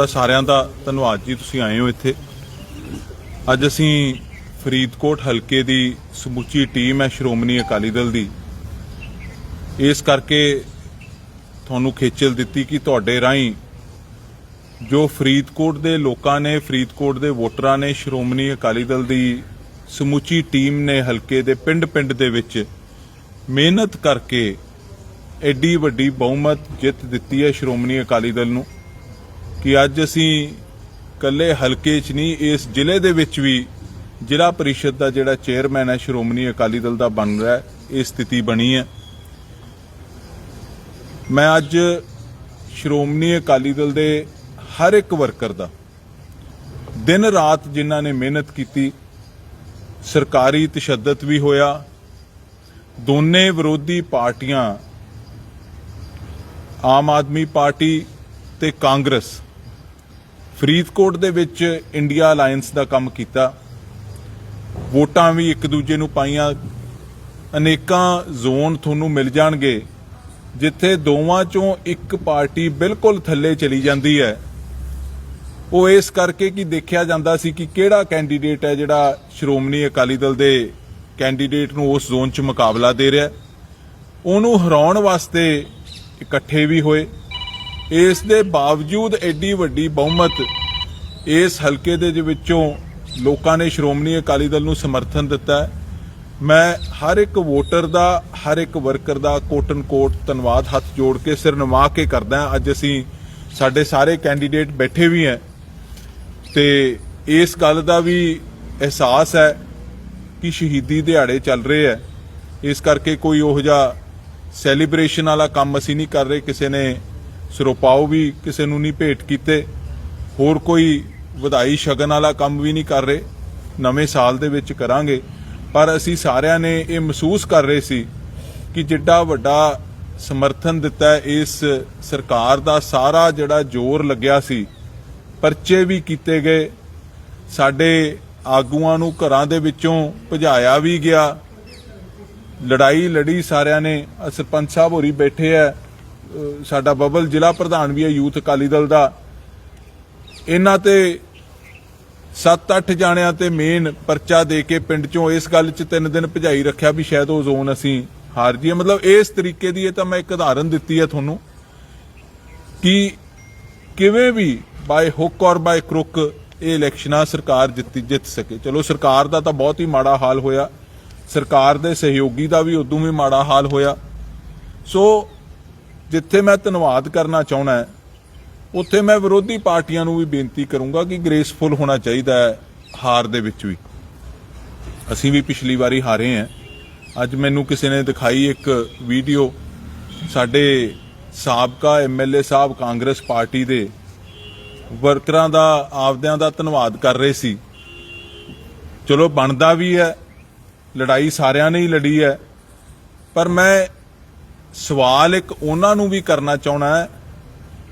ਤੁਹਾਡਾ ਸਾਰਿਆਂ ਦਾ ਧੰਨਵਾਦ ਜੀ, ਤੁਸੀਂ ਆਏ ਹੋ ਇੱਥੇ। ਅੱਜ ਅਸੀਂ ਫਰੀਦਕੋਟ ਹਲਕੇ ਦੀ ਸਮੁੱਚੀ ਟੀਮ ਹੈ, ਸ਼੍ਰੋਮਣੀ ਅਕਾਲੀ ਦਲ ਦੀ। ਇਸ ਕਰਕੇ ਤੁਹਾਨੂੰ ਖੇਚਲ ਦਿੱਤੀ ਕਿ ਤੁਹਾਡੇ ਰਾਹੀਂ ਜੋ ਫਰੀਦਕੋਟ ਦੇ ਲੋਕਾਂ ਨੇ, ਫਰੀਦਕੋਟ ਦੇ ਵੋਟਰਾਂ ਨੇ, ਸ਼੍ਰੋਮਣੀ ਅਕਾਲੀ ਦਲ ਦੀ ਸਮੁੱਚੀ ਟੀਮ ਨੇ ਹਲਕੇ ਦੇ ਪਿੰਡ-ਪਿੰਡ ਦੇ ਵਿੱਚ ਮਿਹਨਤ ਕਰਕੇ ਐਡੀ ਵੱਡੀ ਬਹੁਮਤ ਜਿੱਤ ਦਿੱਤੀ ਹੈ ਸ਼੍ਰੋਮਣੀ ਅਕਾਲੀ ਦਲ ਨੂੰ। ਕਿ ਅੱਜ ਅਸੀਂ ਕੱਲੇ ਹਲਕੇ 'ਚ ਨਹੀਂ, ਇਸ ਜ਼ਿਲ੍ਹੇ ਦੇ ਵਿੱਚ ਵੀ ਜ਼ਿਲ੍ਹਾ ਪਰਿਸ਼ਦ ਦਾ ਜਿਹੜਾ ਚੇਅਰਮੈਨ ਹੈ, ਸ਼੍ਰੋਮਣੀ ਅਕਾਲੀ ਦਲ ਦਾ ਬਣ ਰਿਹਾ ਹੈ, ਇਹ ਸਥਿਤੀ ਬਣੀ ਹੈ। ਮੈਂ ਅੱਜ ਸ਼੍ਰੋਮਣੀ ਅਕਾਲੀ ਦਲ ਦੇ ਹਰ ਇੱਕ ਵਰਕਰ ਦਾ ਦਿਨ ਰਾਤ ਜਿਨ੍ਹਾਂ ਨੇ ਮਿਹਨਤ ਕੀਤੀ, ਸਰਕਾਰੀ ਤਸ਼ੱਦਦ ਵੀ ਹੋਇਆ, ਦੋਨੇ ਵਿਰੋਧੀ ਪਾਰਟੀਆਂ, ਆਮ ਆਦਮੀ ਪਾਰਟੀ ਤੇ ਕਾਂਗਰਸ ਫਰੀਦਕੋਟ ਦੇ ਵਿੱਚ ਇੰਡੀਆ ਅਲਾਈਅੰਸ ਦਾ ਕੰਮ ਕੀਤਾ। ਵੋਟਾਂ ਵੀ ਇੱਕ ਦੂਜੇ ਨੂੰ ਪਾਈਆਂ। ਅਨੇਕਾਂ ਜ਼ੋਨ ਤੁਹਾਨੂੰ ਮਿਲ ਜਾਣਗੇ, ਜਿੱਥੇ ਦੋਵਾਂ ਚੋਂ ਇੱਕ ਪਾਰਟੀ ਬਿਲਕੁਲ ਥੱਲੇ ਚਲੀ ਜਾਂਦੀ ਹੈ। ਉਹ ਇਸ ਕਰਕੇ ਕਿ ਦੇਖਿਆ ਜਾਂਦਾ ਸੀ ਕਿ ਕਿਹੜਾ ਕੈਂਡੀਡੇਟ ਹੈ ਜਿਹੜਾ ਸ਼੍ਰੋਮਣੀ ਅਕਾਲੀ ਦਲ ਦੇ ਕੈਂਡੀਡੇਟ ਨੂੰ ਉਸ ਜ਼ੋਨ 'ਚ ਮੁਕਾਬਲਾ ਦੇ ਰਿਹਾ ਉਹਨੂੰ ਹਰਾਉਣ ਵਾਸਤੇ ਇਕੱਠੇ ਵੀ ਹੋਏ। ਇਸ ਦੇ ਬਾਵਜੂਦ ਐਡੀ ਵੱਡੀ ਬਹੁਮਤ ਇਸ ਹਲਕੇ ਦੇ ਵਿੱਚੋਂ ਲੋਕਾਂ ਨੇ ਸ਼੍ਰੋਮਣੀ ਅਕਾਲੀ ਦਲ ਨੂੰ ਸਮਰਥਨ ਦਿੱਤਾ ਮੈਂ ਹਰ ਇੱਕ ਵੋਟਰ ਦਾ, ਹਰ ਇੱਕ ਵਰਕਰ ਦਾ ਕੋਟਨ ਕੋਟ ਧੰਨਵਾਦ ਹੱਥ ਜੋੜ ਕੇ, ਸਿਰ ਨਿਵਾ ਕੇ ਕਰਦਾ ਅੱਜ ਅਸੀਂ ਸਾਡੇ ਸਾਰੇ ਕੈਂਡੀਡੇਟ ਬੈਠੇ ਵੀ ਹੈ ਤੇ ਇਸ ਗੱਲ ਦਾ ਵੀ ਅਹਿਸਾਸ ਹੈ ਕਿ ਸ਼ਹੀਦੀ ਦਿਹਾੜੇ ਚੱਲ ਰਹੇ ਹੈ। ਇਸ ਕਰਕੇ ਕੋਈ ਉਹ ਜਿਹਾ ਸੈਲੀਬ੍ਰੇਸ਼ਨ ਵਾਲਾ ਕੰਮ ਅਸੀਂ ਨਹੀਂ ਕਰ ਰਹੇ। ਕਿਸੇ ਨੇ ਸਰੋਪਾਓ ਵੀ ਕਿਸੇ ਨੂੰ ਨਹੀਂ ਭੇਟ ਕੀਤੇ, ਹੋਰ ਕੋਈ ਵਧਾਈ ਸ਼ਗਨ ਵਾਲਾ ਕੰਮ ਵੀ ਨਹੀਂ ਕਰ ਰਹੇ, ਨਵੇਂ ਸਾਲ ਦੇ ਵਿੱਚ ਕਰਾਂਗੇ। ਪਰ ਅਸੀਂ ਸਾਰਿਆਂ ਨੇ ਇਹ ਮਹਿਸੂਸ ਕਰ ਰਹੇ ਸੀ ਕਿ ਜਿੱਡਾ ਵੱਡਾ ਸਮਰਥਨ ਦਿੱਤਾ ਇਸ ਸਰਕਾਰ ਦਾ, ਸਾਰਾ ਜਿਹੜਾ ਜ਼ੋਰ ਲੱਗਿਆ ਸੀ, ਪਰਚੇ ਵੀ ਕੀਤੇ ਗਏ, ਸਾਡੇ ਆਗੂਆਂ ਨੂੰ ਘਰਾਂ ਦੇ ਵਿੱਚੋਂ ਭਜਾਇਆ ਵੀ ਗਿਆ। ਲੜਾਈ ਲੜੀ ਸਾਰਿਆਂ ਨੇ ਸਰਪੰਚ ਸਾਹਿਬ ਹੋਰੀ ਬੈਠੇ ਆ। ਸਾਡਾ ਬਬਲ ਜ਼ਿਲ੍ਹਾ ਪ੍ਰਧਾਨ ਵੀ ਹੈ, ਯੂਥ ਅਕਾਲੀ ਦਲ ਦਾ। ਇਹਨਾਂ ਤੇ 7-8 ਜਾਣਿਆਂ ਤੇ ਮੇਨ ਪਰਚਾ ਦੇ ਕੇ ਪਿੰਡ ਚੋਂ ਇਸ ਗੱਲ 'ਚ ਤਿੰਨ ਦਿਨ ਭਜਾਈ ਰੱਖਿਆ ਵੀ ਸ਼ਾਇਦ ਉਹ ਜ਼ੋਨ ਅਸੀਂ ਹਾਰ ਜੀਏ ਮਤਲਬ ਇਸ ਤਰੀਕੇ ਦੀ ਇਹ ਤਾਂ ਮੈਂ ਇੱਕ ਉਦਾਹਰਨ ਦਿੱਤੀ ਹੈ ਤੁਹਾਨੂੰ ਕਿ ਕਿਵੇਂ ਵੀ ਬਾਈ ਹੁੱਕ ਔਰ ਬਾਈ ਕਰੁੱਕ ਇਹ ਇਲੈਕਸ਼ਨਾਂ ਸਰਕਾਰ ਜਿੱਤੀ ਜਿੱਤ ਸਕੇ। ਚਲੋ ਸਰਕਾਰ ਦਾ ਤਾਂ ਬਹੁਤ ਹੀ ਮਾੜਾ ਹਾਲ ਹੋਇਆ। ਸਰਕਾਰ ਦੇ ਸਹਿਯੋਗੀ ਦਾ ਵੀ ਉਦੋਂ ਵੀ ਮਾੜਾ ਹਾਲ ਹੋਇਆ। ਸੋ ਜਿੱਥੇ ਮੈਂ ਧੰਨਵਾਦ ਕਰਨਾ ਚਾਹਣਾ ਉੱਥੇ ਮੈਂ ਵਿਰੋਧੀ ਪਾਰਟੀਆਂ ਨੂੰ ਵੀ ਬੇਨਤੀ ਕਰੂੰਗਾ ਕਿ ਗ੍ਰੇਸਫੁਲ ਹੋਣਾ ਚਾਹੀਦਾ ਹੈ ਹਾਰ ਦੇ ਵਿੱਚ ਵੀ। ਅਸੀਂ ਵੀ ਪਿਛਲੀ ਵਾਰੀ ਹਾਰੇ ਹਾਂ। ਅੱਜ ਮੈਨੂੰ ਕਿਸੇ ਨੇ ਦਿਖਾਈ ਇੱਕ ਵੀਡੀਓ ਸਾਡੇ ਸਾਬਕਾ ਐਮਐਲਏ ਸਾਹਿਬ ਕਾਂਗਰਸ ਪਾਰਟੀ ਦੇ ਵਰਕਰਾਂ ਦਾ, ਆਪਦਿਆਂ ਦਾ ਧੰਨਵਾਦ ਕਰ ਰਹੇ ਸੀ। ਚਲੋ ਬਣਦਾ ਵੀ ਹੈ, ਲੜਾਈ ਸਾਰਿਆਂ ਨੇ ਹੀ ਲੜੀ ਹੈ, ਪਰ ਮੈਂ ਸਵਾਲ ਇੱਕ ਉਹਨਾਂ ਨੂੰ ਵੀ ਕਰਨਾ ਚਾਹਣਾ ਹੈ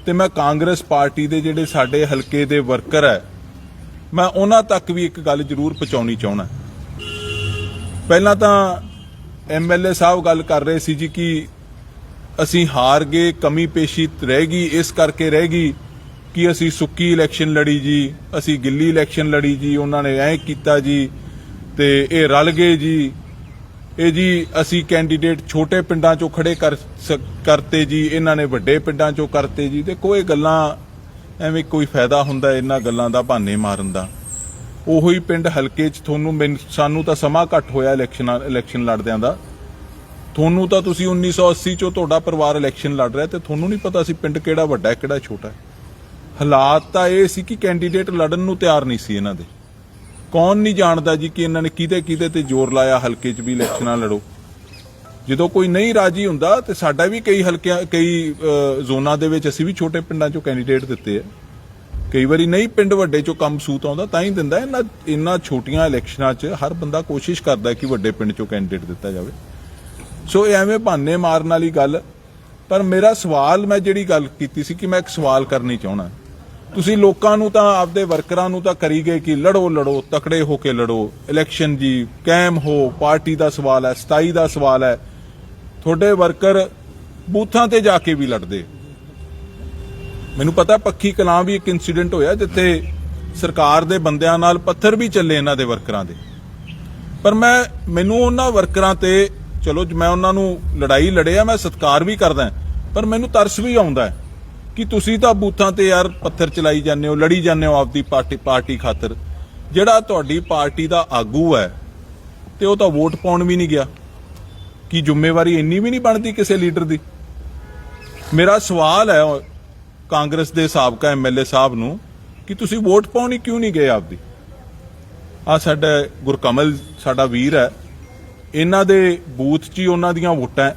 ਤੇ ਮੈਂ ਕਾਂਗਰਸ ਪਾਰਟੀ ਦੇ ਜਿਹੜੇ ਸਾਡੇ ਹਲਕੇ ਦੇ ਵਰਕਰ ਹੈ, ਮੈਂ ਉਹਨਾਂ ਤੱਕ ਵੀ ਇੱਕ ਗੱਲ ਜ਼ਰੂਰ ਪਹੁੰਚਾਉਣੀ ਚਾਹਣਾ ਪਹਿਲਾਂ ਤਾਂ ਐਮਐਲਏ ਸਾਹਿਬ ਗੱਲ ਕਰ ਰਹੇ ਸੀ ਜੀ ਕਿ ਅਸੀਂ ਹਾਰ ਗਏ ਕਮੀ ਪੇਸ਼ੀ ਰਹਿ ਗਈ, ਇਸ ਕਰਕੇ ਰਹਿ ਗਈ ਕਿ ਅਸੀਂ ਸੁੱਕੀ ਇਲੈਕਸ਼ਨ ਲੜੀ ਜੀ, ਅਸੀਂ ਗਿੱਲੀ ਇਲੈਕਸ਼ਨ ਲੜੀ ਜੀ, ਉਹਨਾਂ ਨੇ ਐਂ ਕੀਤਾ ਜੀ ਤੇ ਇਹ ਰਲ ਗਏ ਜੀ। ਇਹ ਜੀ ਅਸੀਂ ਕੈਂਡੀਡੇਟ ਛੋਟੇ ਪਿੰਡਾਂ ਚੋਂ ਖੜੇ ਕਰ ਸ- ਕਰਤੇ ਜੀ, ਇਹਨਾਂ ਨੇ ਵੱਡੇ ਪਿੰਡਾਂ ਚੋਂ ਕਰਤੇ ਜੀ, ਦੇਖੋ ਇਹ ਗੱਲਾਂ ਐਵੇਂ ਕੋਈ ਫਾਇਦਾ ਹੁੰਦਾ ਇਹਨਾਂ ਗੱਲਾਂ ਦਾ ਬਹਾਨੇ ਮਾਰਨ ਦਾ। ਉਹੋ ਹੀ ਪਿੰਡ ਹਲਕੇ 'ਚ ਤੁਹਾਨੂੰ ਮੈਨ- ਸਾਨੂੰ ਤਾਂ ਸਮਾਂ ਘੱਟ ਹੋਇਆ ਇਲੈਕਸ਼ਨ ਇਲੈਕਸ਼ਨ ਲੜਦਿਆਂ ਦਾ। ਤੁਹਾਨੂੰ ਤਾਂ ਤੁਸੀਂ 1980 ਚੋਂ ਤੁਹਾਡਾ ਪਰਿਵਾਰ ਇਲੈਕਸ਼ਨ ਲੜ ਰਿਹਾ ਤੇ ਤੁਹਾਨੂੰ ਨਹੀਂ ਪਤਾ ਸੀ ਪਿੰਡ ਕਿਹੜਾ ਵੱਡਾ ਹੈ ਕਿਹੜਾ ਛੋਟਾ ਹੈ। ਹਾਲਾਤ ਤਾਂ ਇਹ ਸੀ ਕਿ ਕੈਂਡੀਡੇਟ ਲੜਨ ਨੂੰ ਤਿਆਰ ਨਹੀਂ ਸੀ ਇਹਨਾਂ ਦੇ। ਕੌਣ ਨਹੀਂ ਜਾਣਦਾ ਜੀ ਕਿ ਇਹਨਾਂ ਨੇ ਕਿਹਦੇ ਕਿਹਦੇ ਤੇ ਜ਼ੋਰ ਲਾਇਆ ਹਲਕੇ 'ਚ ਵੀ ਇਲੈਕਸ਼ਨਾਂ ਲੜੋ। ਜਦੋਂ ਕੋਈ ਨਹੀਂ ਰਾਜੀ ਹੁੰਦਾ ਤੇ ਸਾਡਾ ਵੀ ਕਈ ਹਲਕਿਆਂ, ਕਈ ਜ਼ੋਨਾਂ ਦੇ ਵਿੱਚ ਅਸੀਂ ਵੀ ਛੋਟੇ ਪਿੰਡਾਂ 'ਚੋਂ ਕੈਂਡੀਡੇਟ ਦਿੱਤੇ ਆ। ਕਈ ਵਾਰੀ ਨਹੀਂ ਪਿੰਡ ਵੱਡੇ 'ਚੋਂ ਕੰਮ ਸੂਤ ਆਉਂਦਾ ਤਾਂ ਹੀ ਦਿੰਦਾ ਇਹਨਾਂ ਇਹਨਾਂ ਛੋਟੀਆਂ ਇਲੈਕਸ਼ਨਾਂ 'ਚ ਹਰ ਬੰਦਾ ਕੋਸ਼ਿਸ਼ ਕਰਦਾ ਕਿ ਵੱਡੇ ਪਿੰਡ 'ਚੋਂ ਕੈਂਡੀਡੇਟ ਦਿੱਤਾ ਜਾਵੇ। ਸੋ ਇਹ ਐਵੇਂ ਬਹਾਨੇ ਮਾਰਨ ਵਾਲੀ ਗੱਲ। ਪਰ ਮੇਰਾ ਸਵਾਲ, ਮੈਂ ਜਿਹੜੀ ਗੱਲ ਕੀਤੀ ਸੀ ਕਿ ਮੈਂ ਇੱਕ ਸਵਾਲ ਕਰਨੀ ਚਾਹਣਾ ਤੁਸੀਂ ਲੋਕਾਂ ਨੂੰ ਤਾਂ, ਆਪਦੇ ਵਰਕਰਾਂ ਨੂੰ ਤਾਂ ਕਰੀ ਗਏ ਕਿ ਲੜੋ ਲੜੋ, ਤਕੜੇ ਹੋ ਕੇ ਲੜੋ। ਇਲੈਕਸ਼ਨ ਜੀ, ਕਾਇਮ ਹੋ, ਪਾਰਟੀ ਦਾ ਸਵਾਲ ਹੈ 27 ਦਾ ਸਵਾਲ ਹੈ। ਤੁਹਾਡੇ ਵਰਕਰ ਬੂਥਾਂ ਤੇ ਜਾ ਕੇ ਵੀ ਲੜਦੇ। ਮੈਨੂੰ ਪਤਾ ਪੱਖੀ ਕਲਾਂ ਵੀ ਇੱਕ ਇਨਸੀਡੈਂਟ ਹੋਇਆ ਜਿੱਥੇ ਸਰਕਾਰ ਦੇ ਬੰਦਿਆਂ ਨਾਲ ਪੱਥਰ ਵੀ ਚੱਲੇ ਇਹਨਾਂ ਦੇ ਵਰਕਰਾਂ ਦੇ। ਪਰ ਮੈਂ, ਮੈਨੂੰ ਉਹਨਾਂ ਵਰਕਰਾਂ ਤੇ, ਚਲੋ, ਮੈਂ ਉਹਨਾਂ ਨੂੰ ਲੜਾਈ ਲੜਿਆ, ਮੈਂ ਸਤਿਕਾਰ ਵੀ ਕਰਦਾ। ਪਰ ਮੈਨੂੰ ਤਰਸ ਵੀ ਆਉਂਦਾ ਹੈ। ਕਿ ਤੁਸੀਂ ਤਾਂ ਬੂਥਾਂ ਤੇ ਯਾਰ ਪੱਥਰ ਚਲਾਈ ਜਾਂਦੇ ਹੋ, ਲੜੀ ਜਾਂਦੇ ਹੋ ਆਪਦੀ ਪਾਰਟੀ ਪਾਰਟੀ ਖਾਤਰ। ਜਿਹੜਾ ਤੁਹਾਡੀ ਪਾਰਟੀ ਦਾ ਆਗੂ ਹੈ, ਤੇ ਉਹ ਤਾਂ ਵੋਟ ਪਾਉਣ ਵੀ ਨਹੀਂ ਗਿਆ। ਕੀ ਜ਼ਿੰਮੇਵਾਰੀ ਇੰਨੀ ਵੀ ਨਹੀਂ ਬਣਦੀ ਕਿਸੇ ਲੀਡਰ ਦੀ? ਮੇਰਾ ਸਵਾਲ ਹੈ ਕਾਂਗਰਸ ਦੇ ਸਾਬਕਾ ਐਮਐਲਏ ਸਾਹਿਬ ਨੂੰ, ਕਿ ਤੁਸੀਂ ਵੋਟ ਪਾਉਣ ਹੀ ਕਿਉਂ ਨਹੀਂ ਗਏ ਆਪਦੀ? ਆ ਸਾਡਾ ਗੁਰਕਮਲ, ਸਾਡਾ ਵੀਰ ਹੈ। ਇਹਨਾਂ ਦੇ ਬੂਥ 'ਚ ਹੀ ਉਹਨਾਂ ਦੀਆਂ ਵੋਟਾਂ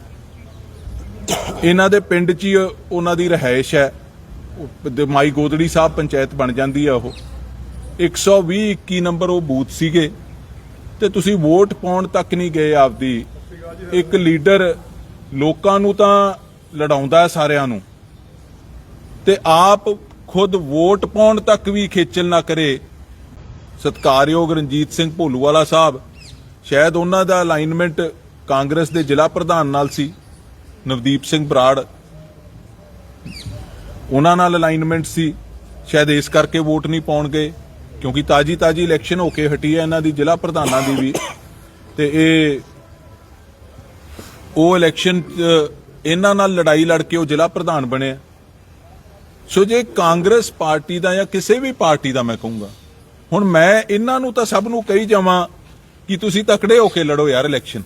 ਇਹਨਾਂ ਦੇ ਪਿੰਡ 'ਚ ਹੀ ਉਹਨਾਂ ਦੀ ਰਹਾਇਸ਼ ਹੈ। ਮਾਈ ਗੋਦੜੀ ਸਾਹਿਬ ਪੰਚਾਇਤ ਬਣ ਜਾਂਦੀ ਆ ਉਹ। 120 21 ਨੰਬਰ ਉਹ ਬੂਥ ਸੀਗੇ। ਤੇ ਤੁਸੀਂ ਵੋਟ ਪਾਉਣ ਤੱਕ ਨਹੀਂ ਗਏ ਆਪਦੀ। ਇੱਕ ਲੀਡਰ ਲੋਕਾਂ ਨੂੰ ਤਾਂ ਲੜਾਉਂਦਾ ਸਾਰਿਆਂ ਨੂੰ। ਤੇ ਆਪ ਖੁਦ ਵੋਟ ਪਾਉਣ ਤੱਕ ਵੀ ਖੇਚਲ ਨਾ ਕਰੇ। ਸਤਕਾਰਯੋਗ ਰਣਜੀਤ ਸਿੰਘ ਭੋਲੂਵਾਲਾ ਸਾਹਿਬ, ਸ਼ਾਇਦ ਉਹਨਾਂ ਦਾ ਅਲਾਈਨਮੈਂਟ ਕਾਂਗਰਸ ਦੇ ਜ਼ਿਲ੍ਹਾ ਪ੍ਰਧਾਨ ਨਾਲ ਸੀ। ਨਵਦੀਪ ਸਿੰਘ ਬਰਾੜ। ਉਹਨਾਂ ਨਾਲ ਅਲਾਈਨਮੈਂਟ ਸੀ। ਸ਼ਾਇਦ ਇਸ ਕਰਕੇ ਵੋਟ ਨਹੀਂ ਪਾਉਣ ਗਏ ਕਿਉਂਕਿ ਤਾਜੀ ਤਾਜੀ ਇਲੈਕਸ਼ਨ ਹੋ ਕੇ ਹਟੀ ਹੈ ਇਹਨਾਂ ਦੀ, ਜ਼ਿਲ੍ਹਾ ਪ੍ਰਧਾਨਾਂ ਦੀ ਵੀ। ਤੇ ਇਹ, ਉਹ ਇਲੈਕਸ਼ਨ 'ਚ ਇਹਨਾਂ ਨਾਲ ਲੜਾਈ ਲੜ ਕੇ ਉਹ ਜ਼ਿਲ੍ਹਾ ਪ੍ਰਧਾਨ ਬਣੇ ਸੋ ਜੇ ਕਾਂਗਰਸ ਪਾਰਟੀ ਦਾ ਜਾਂ ਕਿਸੇ ਵੀ ਪਾਰਟੀ ਦਾ ਮੈਂ ਕਹੂੰਗਾ, ਹੁਣ ਮੈਂ ਇਹਨਾਂ ਨੂੰ ਤਾਂ ਸਭ ਨੂੰ ਕਹੀ ਜਾਵਾਂ ਕਿ ਤੁਸੀਂ ਤਕੜੇ ਹੋ ਕੇ ਲੜੋ ਯਾਰ ਇਲੈਕਸ਼ਨ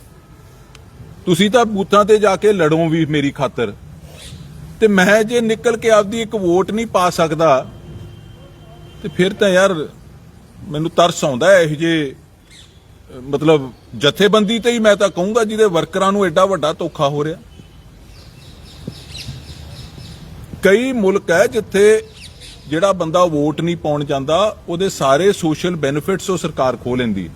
ਤੁਸੀਂ ਤਾਂ ਬੂਥਾਂ ਤੇ ਜਾ ਕੇ ਲੜੋ ਵੀ ਮੇਰੀ ਖਾਤਰ। ਤੇ ਮੈਂ ਜੇ ਨਿਕਲ ਕੇ ਆਪਦੀ ਇੱਕ ਵੋਟ ਨਹੀਂ ਪਾ ਸਕਦਾ, ਤੇ ਫਿਰ ਤਾਂ ਯਾਰ ਮੈਨੂੰ ਤਰਸ ਆਉਂਦਾ ਹੈ ਇਹ ਜੇ ਮਤਲਬ ਜਥੇਬੰਦੀ ਤੇ ਹੀ ਮੈਂ ਤਾਂ ਕਹੂੰਗਾ ਜਿਹਦੇ ਵਰਕਰਾਂ ਨੂੰ ਐਡਾ ਵੱਡਾ ਧੋਖਾ ਹੋ ਰਿਹਾ। ਕਈ ਮੁਲਕ ਹੈ ਜਿੱਥੇ ਜਿਹੜਾ ਬੰਦਾ ਵੋਟ ਨਹੀਂ ਪਾਉਣ ਜਾਂਦਾ, ਉਹਦੇ ਸਾਰੇ ਸੋਸ਼ਲ ਬੈਨੀਫਿਟਸ ਉਹ ਸਰਕਾਰ ਖੋ ਲੈਂਦੀ।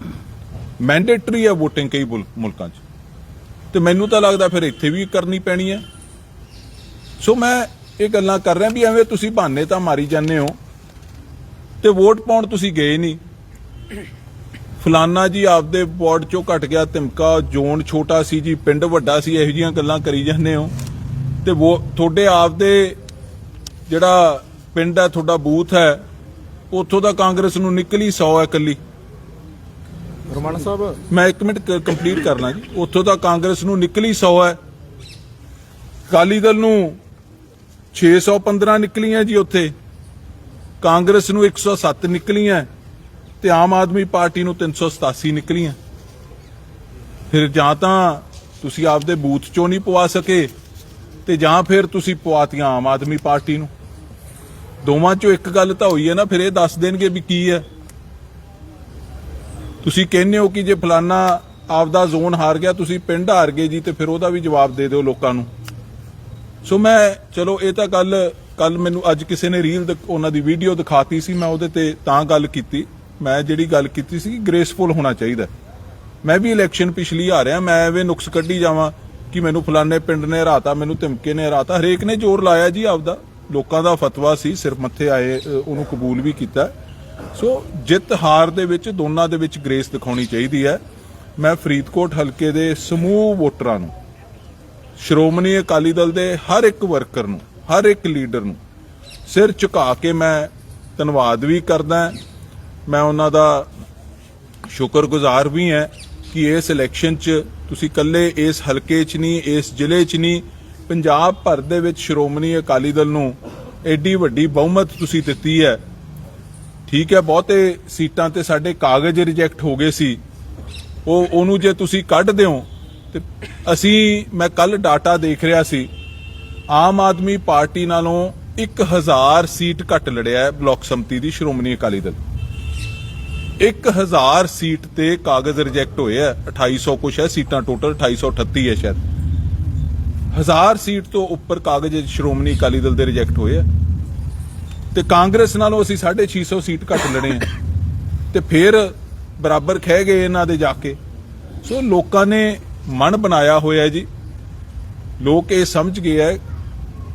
ਮੈਂਡੇਟਰੀ ਹੈ VOTING ਕਈ ਮੁਲਕਾਂ 'ਚ। ਤੇ ਮੈਨੂੰ ਤਾਂ ਲੱਗਦਾ ਫਿਰ ਇੱਥੇ ਵੀ ਕਰਨੀ ਪੈਣੀ ਹੈ। ਸੋ ਮੈਂ ਇਹ ਗੱਲਾਂ ਕਰ ਰਿਹਾ ਵੀ ਐਵੇਂ ਤੁਸੀਂ ਬਹਾਨੇ ਤਾਂ ਮਾਰੀ ਜਾਂਦੇ ਹੋ ਤੇ ਵੋਟ ਪਾਉਣ ਤੁਸੀਂ ਗਏ ਨਹੀਂ। ਫਲਾਨਾ ਜੀ ਆਪਦੇ ਵਾਰਡ ਚੋਂ ਘਟ ਗਿਆ ਤਿਮਕਾ ਜ਼ੋਨ ਛੋਟਾ ਸੀ ਜੀ, ਪਿੰਡ ਵੱਡਾ ਸੀ, ਇਹੋ ਜੀਆਂ ਗੱਲਾਂ ਕਰੀ ਜਾਂਦੇ ਹੋ। ਤੇ ਉਹ ਤੁਹਾਡੇ ਆਪਦੇ ਜਿਹੜਾ ਪਿੰਡ ਹੈ, ਤੁਹਾਡਾ ਬੂਥ ਹੈ, ਉੱਥੋਂ ਦਾ ਕਾਂਗਰਸ ਨੂੰ ਨਿਕਲੀ 100 ਹੈ ਇਕੱਲੀ। ਰਮਾਨਾ ਸਾਹਿਬ। ਮੈਂ 1 ਮਿੰਟ ਕੰਪਲੀਟ ਕਰਨਾ ਜੀ। ਉੱਥੋਂ ਤਾਂ ਕਾਂਗਰਸ ਨੂੰ ਨਿਕਲੀ 100 ਹੈ। ਅਕਾਲੀ ਦਲ ਨੂੰ 615 ਨਿਕਲੀਆਂ ਜੀ ਉੱਥੇ। ਕਾਂਗਰਸ ਨੂੰ 107 ਨਿਕਲੀਆਂ ਤੇ ਆਮ ਆਦਮੀ ਪਾਰਟੀ ਨੂੰ 387 ਨਿਕਲੀਆਂ। ਫਿਰ ਜਾਂ ਤਾਂ ਤੁਸੀਂ ਆਪਦੇ ਬੂਥ ਚੋਂ ਨਹੀਂ ਪਵਾ ਸਕੇ ਤੇ ਜਾਂ ਫਿਰ ਤੁਸੀਂ ਪਵਾਤੀਆਂ ਆਮ ਆਦਮੀ ਪਾਰਟੀ ਨੂੰ। ਦੋਵਾਂ ਚੋਂ ਇੱਕ ਗੱਲ ਤਾਂ ਹੋਈ ਹੈ ਨਾ, ਫਿਰ ਇਹ ਦੱਸ ਦੇਣਗੇ ਵੀ ਕੀ ਹੈ। ਤੁਸੀਂ ਕਹਿੰਦੇ ਹੋ ਕਿ ਜੇ ਫਲਾਨਾ ਆਪਦਾ ਜ਼ੋਨ ਹਾਰ ਗਿਆ, ਤੁਸੀਂ ਪਿੰਡ ਹਾਰ ਗਏ ਜੀ, ਤੇ ਫਿਰ ਉਹਦਾ ਵੀ ਜਵਾਬ ਦੇ ਦਿਓ ਲੋਕਾਂ ਨੂੰ। ਸੋ ਮੈਂ, ਚਲੋ, ਇਹ ਤਾਂ ਗੱਲ ਕੱਲ ਮੈਨੂੰ ਅੱਜ ਕਿਸੇ ਨੇ ਰੀਲ ਉਹਨਾਂ ਦੀ ਵੀਡੀਓ ਦਿਖਾਤੀ ਸੀ, ਮੈਂ ਉਹਦੇ ਤੇ ਤਾਂ ਗੱਲ ਕੀਤੀ। ਮੈਂ ਜਿਹੜੀ ਗੱਲ ਕੀਤੀ ਸੀ ਗ੍ਰੇਸਫੁਲ ਹੋਣਾ ਚਾਹੀਦਾ। ਮੈਂ ਵੀ ਇਲੈਕਸ਼ਨ ਪਿਛਲੀ ਹਾਰਿਆ, ਮੈਂ ਐਵੇਂ ਨੁਕਸ ਕੱਢੀ ਜਾਵਾਂ ਕਿ ਮੈਨੂੰ ਫਲਾਣੇ ਪਿੰਡ ਨੇ ਹਰਾਤਾ, ਮੈਨੂੰ ਧਮਕੇ ਨੇ ਹਰਾਤਾ। ਹਰੇਕ ਨੇ ਜ਼ੋਰ ਲਾਇਆ ਜੀ ਆਪਦਾ। ਲੋਕਾਂ ਦਾ ਫਤਵਾ ਸੀ, ਸਿਰ ਮੱਥੇ ਆਏ ਉਹਨੂੰ ਕਬੂਲ ਵੀ ਕੀਤਾ। ਸੋ ਜਿੱਤ ਹਾਰ ਦੇ ਵਿੱਚ ਦੋਨਾਂ ਦੇ ਵਿੱਚ ਗ੍ਰੇਸ ਦਿਖਾਉਣੀ ਚਾਹੀਦੀ ਹੈ। ਮੈਂ ਫਰੀਦਕੋਟ ਹਲਕੇ ਦੇ ਸਮੂਹ ਵੋਟਰਾਂ ਨੂੰ, ਸ਼੍ਰੋਮਣੀ ਅਕਾਲੀ ਦਲ ਦੇ ਹਰ ਇੱਕ ਵਰਕਰ ਨੂੰ, ਹਰ ਇੱਕ ਲੀਡਰ ਨੂੰ ਸਿਰ ਝੁਕਾ ਕੇ ਮੈਂ ਧੰਨਵਾਦ ਵੀ ਕਰਦਾ ਮੈਂ ਉਹਨਾਂ ਦਾ ਸ਼ੁਕਰਗੁਜ਼ਾਰ ਵੀ ਹਾਂ ਕਿ ਇਸ ਇਲੈਕਸ਼ਨ 'ਚ ਤੁਸੀਂ ਇਕੱਲੇ ਇਸ ਹਲਕੇ 'ਚ ਨਹੀਂ, ਇਸ ਜ਼ਿਲ੍ਹੇ 'ਚ ਨਹੀਂ, ਪੰਜਾਬ ਭਰ ਦੇ ਵਿੱਚ ਸ਼੍ਰੋਮਣੀ ਅਕਾਲੀ ਦਲ ਨੂੰ ਐਡੀ ਵੱਡੀ ਬਹੁਮਤ ਤੁਸੀਂ ਦਿੱਤੀ ਹੈ। ਠੀਕ ਹੈ, ਬਹੁਤੇ ਸੀਟਾਂ ਤੇ ਸਾਡੇ ਕਾਗਜ਼ ਰਿਜੈਕਟ ਹੋ ਗਏ ਸੀ। ਉਹ, ਉਹਨੂੰ ਜੇ ਤੁਸੀਂ ਕੱਢ ਦਿਓ, ਤੇ ਅਸੀਂ, ਮੈਂ ਕੱਲ ਡਾਟਾ ਦੇਖ ਰਿਹਾ ਸੀ, ਆਮ ਆਦਮੀ ਪਾਰਟੀ ਨਾਲੋਂ 1000 ਸੀਟ ਘੱਟ ਲੜਿਆ ਹੈ ਬਲਾਕ ਸੰਮਤੀ ਦੀ ਸ਼੍ਰੋਮਣੀ ਅਕਾਲੀ ਦਲ। 1000 ਸੀਟ ਤੇ ਕਾਗਜ਼ ਰਿਜੈਕਟ ਹੋਏ ਆ 2800 ਕੁਛ ਹੈ ਸੀਟਾਂ ਟੋਟਲ 2838 ਹੈ ਸ਼ਾਇਦ। ਹਜ਼ਾਰ ਸੀਟ ਤੋਂ ਉੱਪਰ ਕਾਗਜ਼ ਸ਼੍ਰੋਮਣੀ ਅਕਾਲੀ ਦਲ ਦੇ ਰਿਜੈਕਟ ਹੋਏ ਆ ਤੇ ਕਾਂਗਰਸ ਨਾਲੋਂ ਅਸੀਂ 650 ਸੀਟ ਘੱਟ ਲੜੇ ਆ ਤੇ ਫਿਰ ਬਰਾਬਰ ਖਹਿ ਗਏ ਇਹਨਾਂ ਦੇ ਜਾ ਕੇ। ਸੋ ਲੋਕਾਂ ਨੇ ਮਨ ਬਣਾਇਆ ਹੋਇਆ ਜੀ। ਲੋਕ ਇਹ ਸਮਝ ਗਏ ਹੈ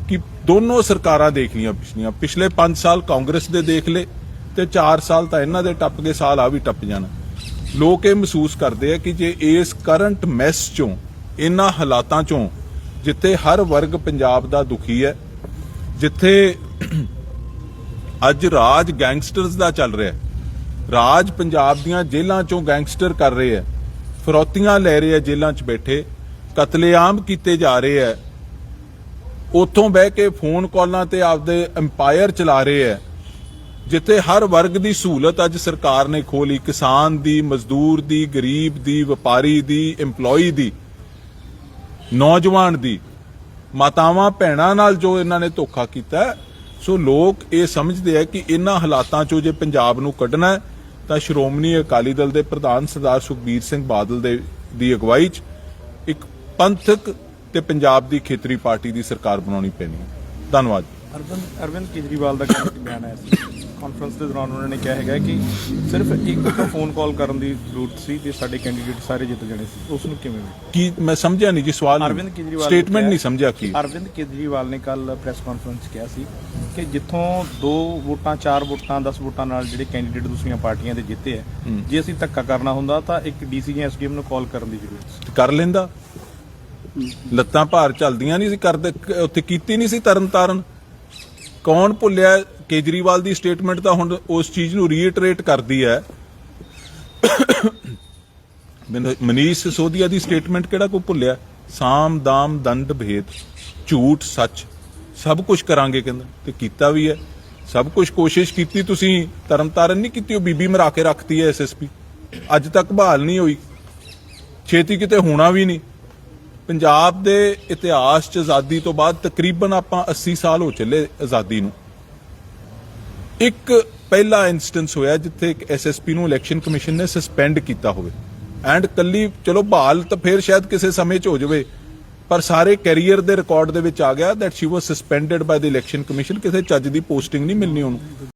ਕਿ ਦੋਨੋਂ ਸਰਕਾਰਾਂ ਦੇਖਣੀਆਂ ਪਿਛਲੀਆਂ। ਪਿਛਲੇ 5 ਸਾਲ ਕਾਂਗਰਸ ਦੇ ਦੇਖ ਲਏ ਤੇ 4 ਸਾਲ ਤਾਂ ਇਹਨਾਂ ਦੇ ਟੱਪ ਗਏ, ਸਾਲ ਆ ਵੀ ਟੱਪ ਜਾਣਾ। ਲੋਕ ਇਹ ਮਹਿਸੂਸ ਕਰਦੇ ਆ ਕਿ ਜੇ ਇਸ ਕਰੰਟ ਮੈਸ ਚੋਂ, ਇਹਨਾਂ ਹਾਲਾਤਾਂ ਚੋਂ, ਜਿੱਥੇ ਹਰ ਵਰਗ ਪੰਜਾਬ ਦਾ ਦੁਖੀ ਹੈ, ਜਿੱਥੇ ਅੱਜ ਰਾਜ ਗੈਂਗਸਟਰਸ ਦਾ ਚੱਲ ਰਿਹਾ ਹੈ। ਰਾਜ ਪੰਜਾਬ ਦੀਆਂ ਜੇਲ੍ਹਾਂ ਚੋਂ ਗੈਂਗਸਟਰ ਕਰ ਰਹੇ ਹੈ। ਫਰੋਤੀਆਂ ਲੈ ਰਹੇ ਹੈ ਜੇਲ੍ਹਾਂ 'ਚ ਬੈਠੇ। ਕਤਲੇਆਮ ਕੀਤੇ ਜਾ ਰਹੇ ਹੈ। ਉੱਥੋਂ ਬਹਿ ਕੇ ਫੋਨ ਕਾਲਾਂ ਤੇ ਆਪਦੇ ਐਮਪਾਇਰ ਚਲਾ ਰਹੇ ਹੈ। ਜਿੱਥੇ ਹਰ ਵਰਗ ਦੀ ਸਹੂਲਤ ਅੱਜ ਸਰਕਾਰ ਨੇ ਖੋਲੀ ਕਿਸਾਨ ਦੀ, ਮਜ਼ਦੂਰ ਦੀ, ਗਰੀਬ ਦੀ, ਵਪਾਰੀ ਦੀ, EMPLOYEE ਦੀ, ਨੌਜਵਾਨ ਦੀ। ਮਾਤਾਵਾਂ, ਭੈਣਾਂ ਨਾਲ ਜੋ ਇਹਨਾਂ ਨੇ ਧੋਖਾ ਕੀਤਾ ਸੋ ਲੋਕ ਇਹ ਸਮਝਦੇ ਆ ਕਿ ਇਹਨਾਂ ਹਾਲਾਤਾਂ ਚੋਂ ਜੇ ਪੰਜਾਬ ਨੂੰ ਕੱਢਣਾ ਤਾਂ ਸ਼੍ਰੋਮਣੀ ਅਕਾਲੀ ਦਲ ਦੇ ਪ੍ਰਧਾਨ ਸਰਦਾਰ ਸੁਖਬੀਰ ਸਿੰਘ ਬਾਦਲ ਦੇ, ਦੀ ਅਗਵਾਈ 'ਚ ਇੱਕ ਪੰਥਕ ਤੇ ਪੰਜਾਬ ਦੀ ਖੇਤਰੀ ਪਾਰਟੀ ਦੀ ਸਰਕਾਰ ਬਣਾਉਣੀ ਪੈਣੀ ਹੈ। ਧੰਨਵਾਦ ਅਰਵਿੰਦ ਅਰਵਿੰਦ ਕੇਜਰੀਵਾਲ ਦਾ ਬਿਆਨ ਆਇਆ ਸੀ ਕਾਨਫਰੰਸ ਦੇ ਦੌਰਾਨ ਉਹਨਾਂ ਨੇ ਕਿਹਾ ਹੈਗਾ ਕਿ ਸਿਰਫ ਇੱਕ ਫੋਨ ਕਾਲ ਕਰਨ ਦੀ ਜ਼ਰੂਰਤ ਸੀ ਤੇ ਸਾਡੇ ਕੈਂਡੀਡੇਟ ਸਾਰੇ ਜਿੱਤ ਜਾਣੇ ਸੀ। ਉਸ ਨੂੰ ਕਿਵੇਂ? ਕੀ ਮੈਂ ਸਮਝਿਆ ਨਹੀਂ ਜੀ ਸਵਾਲ ਅਰਵਿੰਦ ਕੇਜਰੀਵਾਲ ਸਟੇਟਮੈਂਟ ਨਹੀਂ ਸਮਝਿਆ ਕੀ? ਅਰਵਿੰਦ ਕੇਜਰੀਵਾਲ ਨੇ ਕੱਲ ਪ੍ਰੈਸ ਕਾਨਫਰੰਸ ਕਿਹਾ ਸੀ ਕਿ ਜਿੱਥੋਂ ਦੋ ਵੋਟਾਂ ਚਾਰ ਵੋਟਾਂ 10 ਵੋਟਾਂ ਨਾਲ ਜਿਹੜੇ ਕੈਂਡੀਡੇਟ ਦੂਸਰੀਆਂ ਪਾਰਟੀਆਂ ਦੇ ਜਿੱਤੇ ਹੈ। ਜੇ ਅਸੀਂ ਧੱਕਾ ਕਰਨਾ ਹੁੰਦਾ ਤਾਂ ਇੱਕ ਡੀਸੀ ਜਾਂ ਐਸਡੀਐਮ ਨੂੰ ਕਾਲ ਕਰਨ ਦੀ ਜ਼ਰੂਰਤ ਕਰ ਲੈਂਦਾ। ਲੱਤਾਂ ਭਾਰ ਚੱਲਦੀਆਂ ਨਹੀਂ ਸੀ ਕਰਦੇ ਉੱਥੇ ਕੀਤੀ ਨਹੀਂ ਸੀ ਤਰਨ ਤਾਰਨ ਕੌਣ ਭੁੱਲਿਆ ਕੇਜਰੀਵਾਲ ਦੀ ਸਟੇਟਮੈਂਟ ਤਾਂ ਹੁਣ ਉਸ ਚੀਜ਼ ਨੂੰ ਰੀਇਟਰੇਟ ਕਰਦੀ ਹੈ। ਮੈਨੂੰ- ਮਨੀਸ਼ ਸਿਸੋਦੀਆ ਦੀ ਸਟੇਟਮੈਂਟ ਕਿਹੜਾ ਕੋਈ ਭੁੱਲਿਆ? ਸਾਮ ਦਾਮ ਦੰਡ ਭੇਦ, ਝੂਠ ਸੱਚ। ਸਭ ਕੁਝ ਕਰਾਂਗੇ ਕਹਿੰਦਾ, ਤੇ ਕੀਤਾ ਵੀ ਹੈ। ਸਭ ਕੁਝ ਕੋਸ਼ਿਸ਼ ਕੀਤੀ ਤੁਸੀਂ ਤਰਨ ਤਾਰਨ ਨਹੀਂ ਕੀਤੀ, ਉਹ ਬੀਬੀ ਮਰਾ ਕੇ ਰੱਖਤੀ ਹੈ ਐਸਐਸਪੀ ਅੱਜ ਤੱਕ ਬਹਾਲ ਨਹੀਂ ਹੋਈ। ਛੇਤੀ ਕਿਤੇ ਹੋਣਾ ਵੀ ਨਹੀਂ। ਪੰਜਾਬ ਦੇ ਇਤਿਹਾਸ 'ਚ ਆਜ਼ਾਦੀ ਤੋਂ ਬਾਅਦ ਤਕਰੀਬਨ ਆਪਾਂ 80 ਸਾਲ ਹੋ ਚੱਲੇ ਆਜ਼ਾਦੀ ਨੂੰ। ਇੱਕ ਪਹਿਲਾ ਇਨਸਟੈਂਸ ਹੋਇਆ ਜਿੱਥੇ ਇੱਕ ਐਸਐਸਪੀ ਨੂੰ ਇਲੈਕਸ਼ਨ ਕਮਿਸ਼ਨ ਨੇ ਸਸਪੈਂਡ ਕੀਤਾ ਹੋਵੇ। ਐਂਡ ਕੱਲੀ, ਚਲੋ ਬਹਾਲ ਤਾਂ ਫੇਰ ਸ਼ਾਇਦ ਕਿਸੇ ਸਮੇਂ 'ਚ ਹੋ ਜਾਵੇ, ਪਰ ਸਾਰੇ ਕੈਰੀਅਰ ਦੇ ਰਿਕਾਰਡ ਦੇ ਵਿੱਚ ਆ ਗਿਆ that she was suspended by the election commission ਕਿਸੇ ਚੱਜ ਦੀ ਪੋਸਟਿੰਗ ਨਹੀਂ ਮਿਲਣੀ ਉਹਨੂੰ।